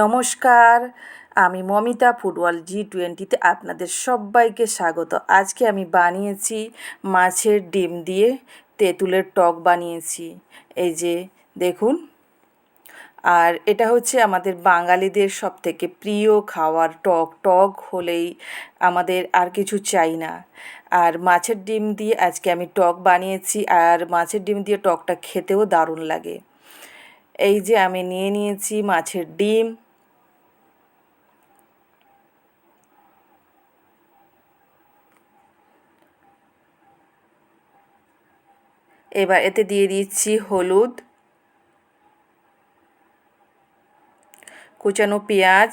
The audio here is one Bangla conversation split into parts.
নমস্কার, আমি মমিতা ফুটবল জি টোয়েন্টিতে আপনাদের সবাইকে স্বাগত। আজকে আমি বানিয়েছি মাছের ডিম দিয়ে তেঁতুলের টক বানিয়েছি। এই যে, দেখুন। আর এটা হচ্ছে আমাদের বাঙালিদের সব থেকে প্রিয় খাওয়ার টক। টক হলেই আমাদের আর কিছু চাই না। আর মাছের ডিম দিয়ে আজকে আমি টক বানিয়েছি আর মাছের ডিম দিয়ে টকটা খেতেও দারুণ লাগে। এই যে আমি নিয়ে নিয়েছি মাছের ডিম। এবার এতে দিয়ে দিচ্ছি হলুদ, কুচানো পেঁয়াজ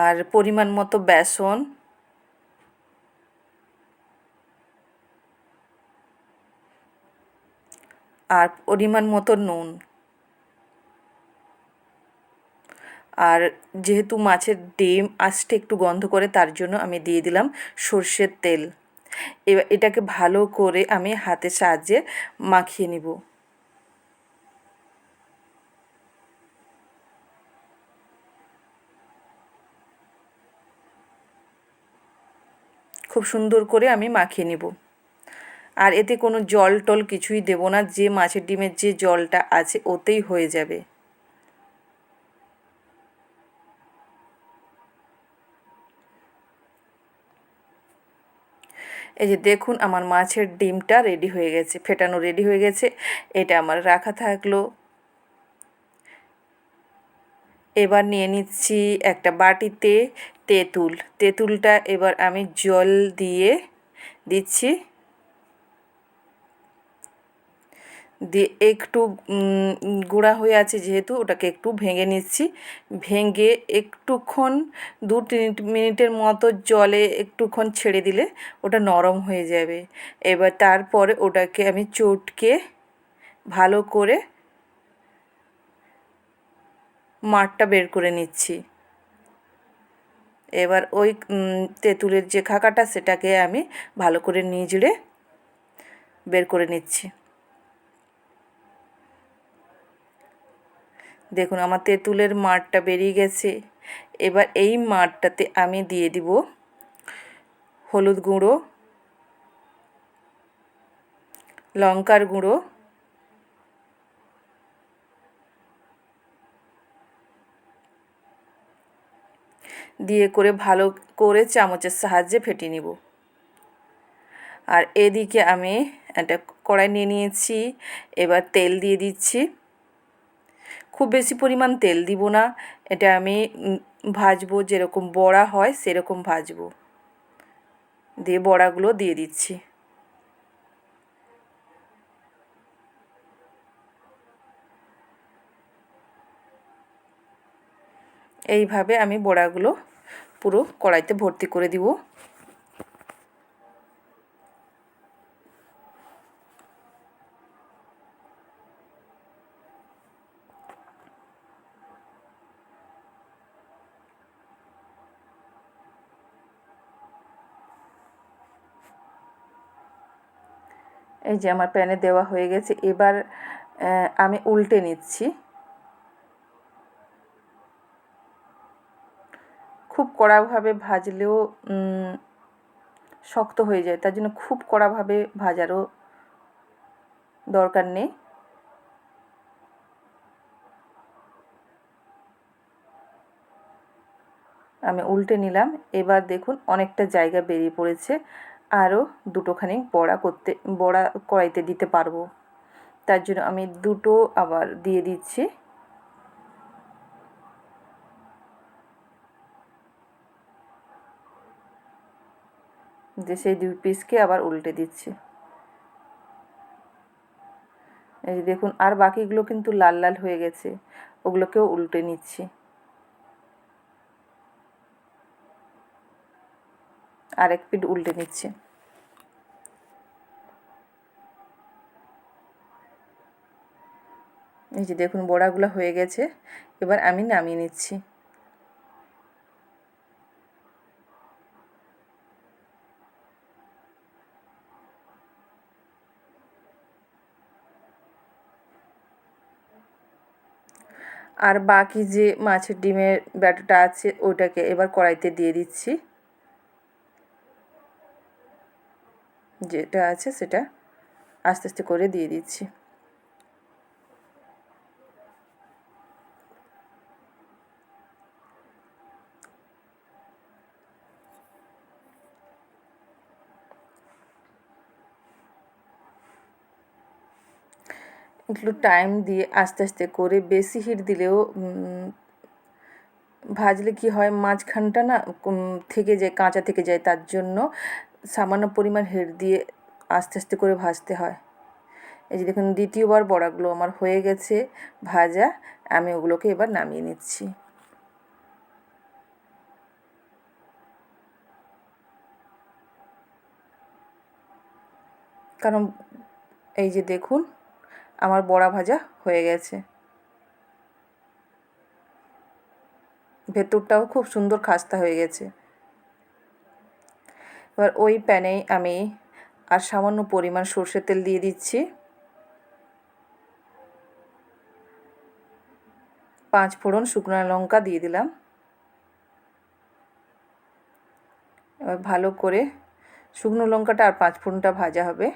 আর পরিমাণ মতো বেসন। আর পরিমাণ মতো নুন। আর যেহেতু মাছের ডিম আসতে একটু গন্ধ করে, তার জন্য আমি দিয়ে দিলাম সর্ষের তেল। এবার এটাকে ভালো করে আমি হাতের সাহায্যে মাখিয়ে নিব। খুব সুন্দর করে আমি মাখিয়ে নিব। আর এতে কোনো জল টল কিছুই দেব না, যে মাছের ডিমের যে জলটা আছে ওতেই হয়ে যাবে। এই যে দেখুন আমার মাছের ডিমটা রেডি হয়ে গেছে, ফেটানো রেডি হয়ে গেছে। এটা আমার রাখা থাকল। এবার নিয়ে নিচ্ছি একটা বাটিতে তেঁতুল। তেঁতুলটা এবার আমি জল দিয়ে দিচ্ছি। দিয়ে একটু গুঁড়া হয়ে আছে যেহেতু, ওটাকে একটু ভেঙে নিচ্ছি। ভেঙে একটুক্ষণ, দু তিন মিনিটের মতো জলে একটুক্ষণ ছেড়ে দিলে ওটা নরম হয়ে যাবে। এবার তারপরে ওটাকে আমি চটকে ভালো করে মাঠটা বের করে নিচ্ছি। এবার ওই তেঁতুলের যে খাকাটা, সেটাকে আমি ভালো করে নিজড়ে বের করে নিচ্ছি। দেখুন, আমার তেঁতুলের মাঠটা বেরিয়ে গেছে। এবার এই মাঠটাতে আমি দিয়ে দিব হলুদ গুঁড়ো, লঙ্কার গুঁড়ো, দিয়ে করে ভালো করে চামচের সাহায্যে ফেটে নিব। আর এদিকে আমি একটা কড়াই নিয়ে নিয়েছি, এবার তেল দিয়ে দিচ্ছি। খুব বেশি পরিমাণ তেল দিব না। এটা আমি ভাজবো যেরকম বড়া হয় সেরকম ভাজবো। দিয়ে বড়াগুলো দিয়ে দিচ্ছি। এইভাবে আমি বড়াগুলো পুরো কড়াইতে ভর্তি করে দিব। এই যে আমার প্যানে দেওয়া হয়ে গেছে। এবার আমি উল্টে নিচ্ছি। খুব কড়াভাবে ভাজলেও শক্ত হয়ে যায়। তার জন্য খুব কড়াভাবে ভাজারও দরকার নেই। আমি উল্টে নিলাম। এবার দেখুন, অনেকটা জায়গা বেরিয়ে পড়েছে। আরও দুটোখানি বড়া করতে, বড়া কড়াইতে দিতে পারব। তার জন্য আমি দুটো আবার দিয়ে দিচ্ছি। যে সেই দুই পিসকে আবার উল্টে দিচ্ছি। এই দেখুন, আর বাকিগুলো কিন্তু লাল লাল হয়ে গেছে, ওগুলোকেও উল্টে নিচ্ছি। আর এক পিঠ উল্টে নিচ্ছি। এই যে দেখুন বড়াগুলো হয়ে গেছে, এবার আমি নামিয়ে নিচ্ছি। আর বাকি যে মাছের ডিমের ব্যাটারটা আছে, ওইটাকে এবার কড়াইতে দিয়ে দিচ্ছি। যেটা আছে সেটা আস্তে আস্তে করে দিয়ে দিচ্ছি। একটু টাইম দিয়ে আস্তে আস্তে করে বেশি হিট দিলেও ভাজলে কি হয় মাঝখানটা না থেকে যায়, কাঁচা থেকে যায়, তার জন্য সামান্য পরিমাণ হেড দিয়ে আস্তে আস্তে করে ভাজতে হয়। এই যে দেখুন, দ্বিতীয়বার বড়াগুলো আমার হয়ে গেছে, ভাজা। আমি ওগুলোকে এবার নামিয়ে নিচ্ছি। কারণ এই যে দেখুন, আমার বড়া ভাজা হয়ে গেছে। ভেতরটাও খুব সুন্দর খাস্তা হয়ে গেছে। এবার ওই প্যানেই আমি আর সামান্য পরিমাণ সর্ষের তেল দিয়ে দিচ্ছি। পাঁচ ফোড়ন শুকনো লঙ্কা দিয়ে দিলাম। এবার ভালো করে শুকনো লঙ্কাটা আর পাঁচ ফোড়নটা ভাজা হবে।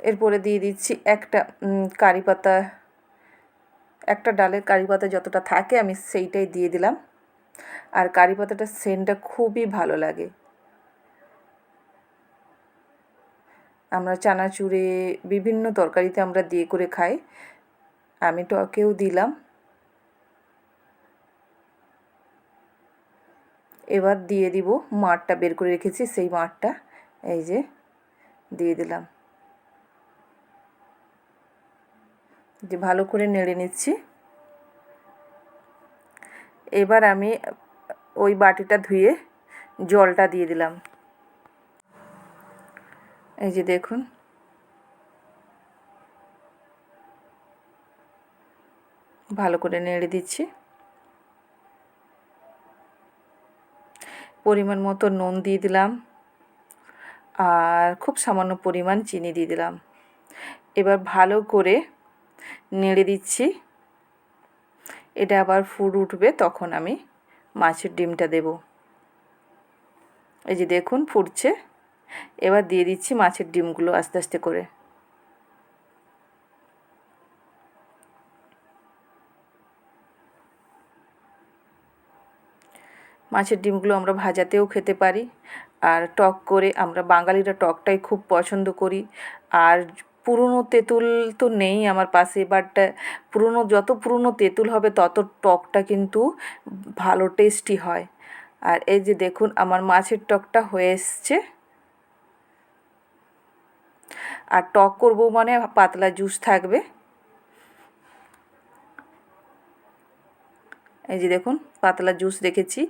এরপরে দিয়ে দিচ্ছি একটা কারি পাতা একটা ডালের কারি পাতা যতটা থাকে আমি সেইটাই দিয়ে দিলাম। আর কারি পাতাটার সেন্টটা খুবই ভালো লাগে। আমরা চানাচুরে বিভিন্ন তরকারিতে আমরা দিয়ে করে খাই। আমি টকেও দিলাম। এবার দিয়ে দিব মাঠটা, বের করে রেখেছি সেই মাঠটা। এই যে, দিয়ে দিলাম। যে ভালো করে নেড়ে নিচ্ছি। এবার আমি ওই বাটিটা ধুয়ে জলটা দিয়ে দিলাম। এই যে দেখুন। ভালো করে নেড়ে দিচ্ছি। পরিমাণ মতো নুন দিয়ে দিলাম। আর খুব সামান্য পরিমাণ চিনি দিয়ে দিলাম। এবার ভালো করে নেড়ে দিচ্ছি। এটা আবার ফুড উঠবে, তখন আমি মাছের ডিমটা দেব। এই যে দেখুন, ফুটছে। এবার দিয়ে দিচ্ছি মাছের ডিমগুলো আস্তে আস্তে করে। মাছের ডিমগুলো আমরা ভাজাতেও খেতে পারি। আর টক করে আমরা বাঙালিরা টকটাই খুব পছন্দ করি। আর পুরনো তেঁতুল তো নেই আমার পাশে বাট পুরনো, যত পুরনো তেঁতুল হবে তত টকটা কিন্তু ভালো টেস্টি হয়। আর এই যে দেখুন, আমার মাছের টকটা হয়ে এসছে। আর টক করব মানে পাতলা জুস থাকবে। এই যে দেখুন, পাতলা জুস রেখেছি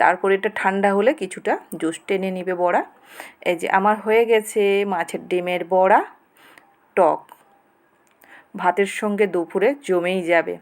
তারপরে এটা ঠান্ডা হলে কিছুটা জুস টেনে নিবে বড়া। এই যে আমার হয়ে গেছে মাছের ডিমের বড়া। টক। ভাতের সঙ্গে দুপুরে জমেই যাবে।